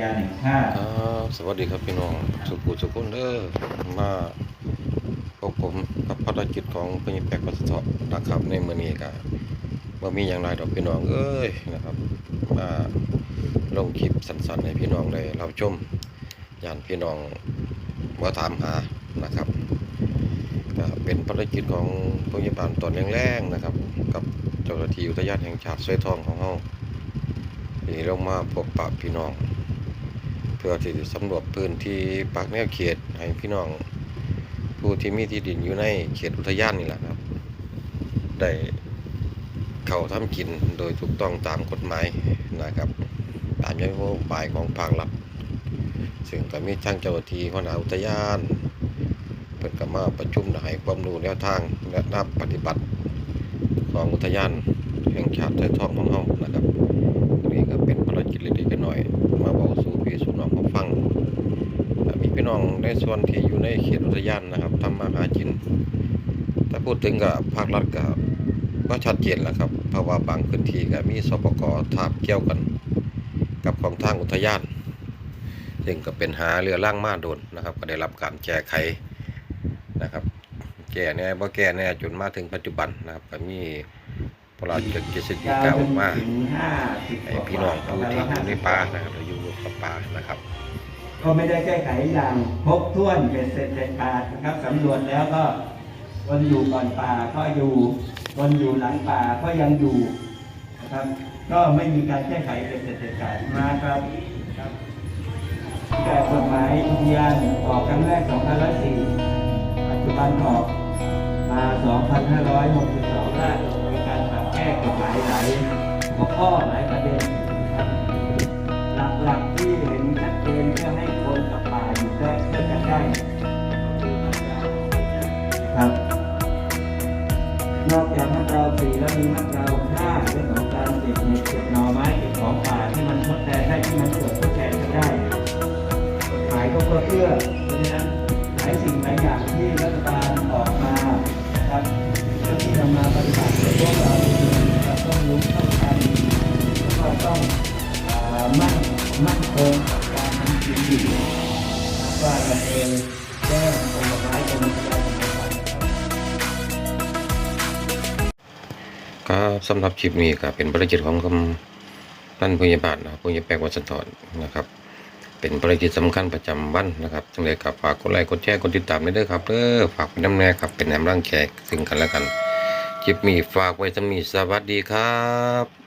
ยานแห่งชาครับสวัสดีครับพี่น้องสุขุสุขุนเด้อมาพบผมกับภารกิจของพญแปกวัสดุนะครับในมื้อนี้ก็บ่มีอย่างไรดอกพี่น้องเอ้ยนะครับ มาลงคลิปสั้นๆให้พี่น้องได้รับชมย่านพี่น้องมาถามหานะครับเป็นภารกิจของพยาบาลตอนแรงๆนะครับ กับเจ้าหน้าที่อุทยานแห่งชาติสร้อยทองของเฮาที่ลงมาพบปะพี่น้อง เพื่อที่จะสำรวจพื้นที่ปักแนวเขตให้พี่น้อง ผู้ที่มีที่ดินอยู่ในเขตอุทยานนี่แหละครับ ได้เข้าทำกินโดยถูกต้องตามกฎหมายนะครับ ตามนโยบายของภาครัฐซึ่งก็มีทางเจ้าหน้าที่หัวหน้าอุทยานเปิดก็มาประชุมให้ความรู้แนวทางและนับปฏิบัติของอุทยานแห่งชาติไทยทองของเฮานะครับนี่ก็เป็นภารกิจเล็กๆน้อยๆมาบอกสู่พี่สู่น้องเขาฟัง แต่มีพี่น้อง ในส่วนที่อยู่ในเขตอุทยานนะครับทำมาหากินแต่พูดถึงกับภาครัฐก็ก็ชัดเจนแหล้วครับเพราะว่าบางพื้นที่ก็มีสปกทาบเกี่ยวกัน กับของทางอุทยาน ซึ่งก็เป็นหาเรือล่างมาโดนนะครับ ก็ได้รับการแก้ไขนะครับ แก้แน่บ่แก้แน่จนมาถึงปัจจุบันนะครับ ก็มีพระราชกฤษฎีกาออกมาให้พี่น้องผู้ที่อยู่ในป่านะครับหรืออยู่กับป่านะครับ ก็ไม่ได้แก้ไขอย่างครบถ้วนเป็นเสร็จเด็ดขาดนะครับสำรวจแล้วก็คนอยู่ก่อนป่าก็อยู่คนอยู่หลังป่าก็ยังอยู่นะครับ ก็ไม่มีการแก้ไขเป็นเสร็จเด็ดขาดมาครับแต่กฎหมายอุทยานออกครั้งแรก2004 ปัจจุบันออกมา 2562แล้วมีการปรับแก้กฎหมายหลายหัวข้อหลาย ครับ นอกจากมะพร้าสีแล้วมีมะพร้าห้าเรื่องของการเก็บเห็ดเก็บหน่อไม้เก็บของป่าที่มันทดแทนได้ที่มันเกิดทดแทนกันได้ ขายก็เพื่อเพื่อเพราะฉะนั้นหลายสิ่งหลายอย่างที่รัฐบาลออกมาครับเพื่อที่จะมาปฏิบัติพวกเราต้องรู้ต้องทันแล้วก็ต้องมั่นมั่นคง ว่าเราเองแจ้งกรมไม้กรมพยาธิต่างๆนครับสำหรับคลิปนี้ก็เป็นภารกิจของกำนันพยาบาลนะครับพยาแปลวัดสันทรนะครับ เป็นภารกิจสำคัญประจำวันนะครับจังเลยกับฝากกดไลค์กดแชร์กดติดตามด้วยด้อครับเด้อฝากเป็นน้ำแน่ครับเป็นแหนมร่างแขกซึ่งกันและกันคลิปนี้ฝากไว้สำนีสวัสดีครับ